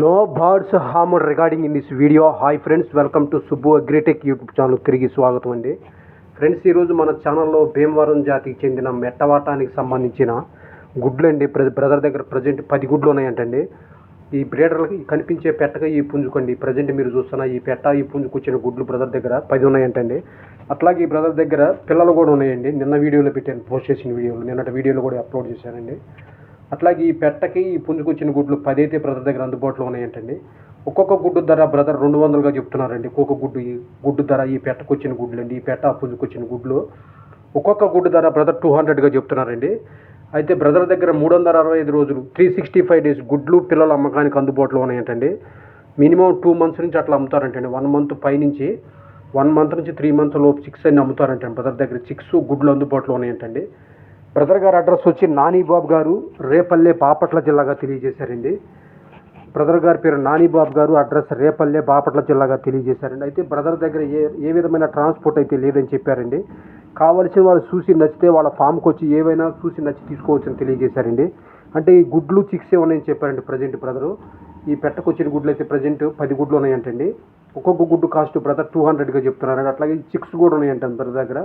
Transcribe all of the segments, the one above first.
No birds harm regarding in this video hi friends welcome to Subbu agritech YouTube channel తిరిగి స్వాగతం అండి. Friends ఈరోజు మన ఛానల్లో భీమవరం జాతికి చెందిన మెట్టవాటానికి సంబంధించిన గుడ్లు అండి. బ్రదర్ దగ్గర ప్రజెంట్ పది గుడ్లు ఉన్నాయంటండి. ఈ బ్రీడర్లకి కనిపించే పెట్టగా ఈ పుంజుకండి. ప్రజెంట్ మీరు చూస్తున్న ఈ పెట్ట ఈ పుంజుకు వచ్చిన గుడ్లు బ్రదర్ దగ్గర పది ఉన్నాయంటండి. అట్లాగే ఈ బ్రదర్ దగ్గర పిల్లలు కూడా ఉన్నాయండి. నిన్న వీడియోలో పెట్టాను పోస్ట్ చేసిన వీడియోలు. నిన్నటి వీడియోలో కూడా అప్లోడ్ చేశానండి. అట్లాగే ఈ పెట్టకి ఈ పుంజుకొచ్చిన గుడ్లు పదైతే బ్రదర్ దగ్గర అందుబాటులో ఉన్నాయంటండి. ఒక్కొక్క గుడ్డు ధర బ్రదర్ రెండు వందలుగా చెప్తున్నారండి. ఒక్కొక్క గుడ్డు ఈ గుడ్డు ధర ఈ పెట్టకు వచ్చిన గుడ్లు అండి ఈ పెట్ట పుంజుకొచ్చిన గుడ్లు. ఒక్కొక్క గుడ్డు ధర బ్రదర్ టూ హండ్రెడ్గా చెప్తున్నారండి. అయితే బ్రదర్ దగ్గర మూడు వందల అరవై ఐదు రోజులు త్రీ సిక్స్టీ ఫైవ్ డేస్ గుడ్లు పిల్లల అమ్మకానికి అందుబాటులో ఉన్నాయంటండి. మినిమం టూ మంత్స్ నుంచి అట్లా అమ్ముతారంటండి. వన్ మంత్ పైనుంచి వన్ మంత్ నుంచి త్రీ మంత్ లోపు చిక్స్ అన్ని అమ్ముతారంటండి బ్రదర్ దగ్గర. చిక్స్ గుడ్లు అందుబాటులో ఉన్నాయంటండి. బ్రదర్ గారి అడ్రస్ వచ్చి నానీబాబు గారు రేపల్లె బాపట్ల జిల్లాగా తెలియజేశారండి. బ్రదర్ గారి పేరు నానీబాబు గారు అడ్రస్ రేపల్లె బాపట్ల జిల్లాగా తెలియజేశారండి. అయితే బ్రదర్ దగ్గర ఏ ఏ విధమైన ట్రాన్స్పోర్ట్ అయితే లేదని చెప్పారండి. కావలసిన వాళ్ళు చూసి నచ్చితే వాళ్ళ ఫామ్కి వచ్చి ఏవైనా చూసి నచ్చి తీసుకోవచ్చని తెలియజేశారండి. అంటే ఈ గుడ్లు చిక్సే ఉన్నాయని చెప్పారండి ప్రజెంట్ బ్రదరు. ఈ పెట్టకొచ్చిన గుడ్లు అయితే ప్రజెంట్ పది గుడ్లు ఉన్నాయంటండి. ఒక్కొక్క గుడ్డు కాస్ట్ బ్రదర్ టూ హండ్రెడ్గా చెప్తున్నారండి. అట్లాగే చిక్స్ కూడా ఉన్నాయంట బ్రదర్ దగ్గర.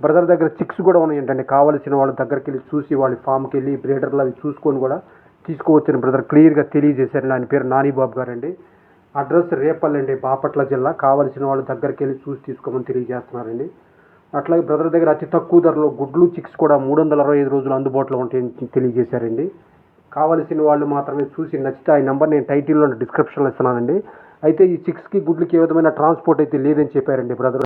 బ్రదర్ దగ్గర చిక్స్ కూడా ఉన్నాయంటండి. కావాల్సిన వాళ్ళ దగ్గరికి వెళ్ళి చూసి వాళ్ళ ఫామ్కి వెళ్ళి బ్రీడర్లు అవి చూసుకొని కూడా తీసుకోవచ్చని బ్రదర్ క్లియర్గా తెలియజేశారండి ఆయన పేరు నానీబాబు గారండి. అడ్రస్ రేపల్లండి అండి బాపట్ల జిల్లా. కావాల్సిన వాళ్ళ దగ్గరికి వెళ్ళి చూసి తీసుకోమని తెలియజేస్తున్నారండి. అట్లాగే బ్రదర్ దగ్గర అతి తక్కువ ధరలో గుడ్లు చిక్స్ కూడా మూడు వందల అరవై ఐదు రోజులు అందుబాటులో ఉంటాయని తెలియజేశారండి. కావలసిన వాళ్ళు మాత్రమే చూసి నచ్చితే ఆ నెంబర్ నేను టైటిల్లో డిస్క్రిప్షన్లో ఇస్తున్నానండి. అయితే ఈ చిక్స్కి గుడ్లకి ఏ విధమైన ట్రాన్స్పోర్ట్ అయితే లేదని చెప్పారండి బ్రదర్.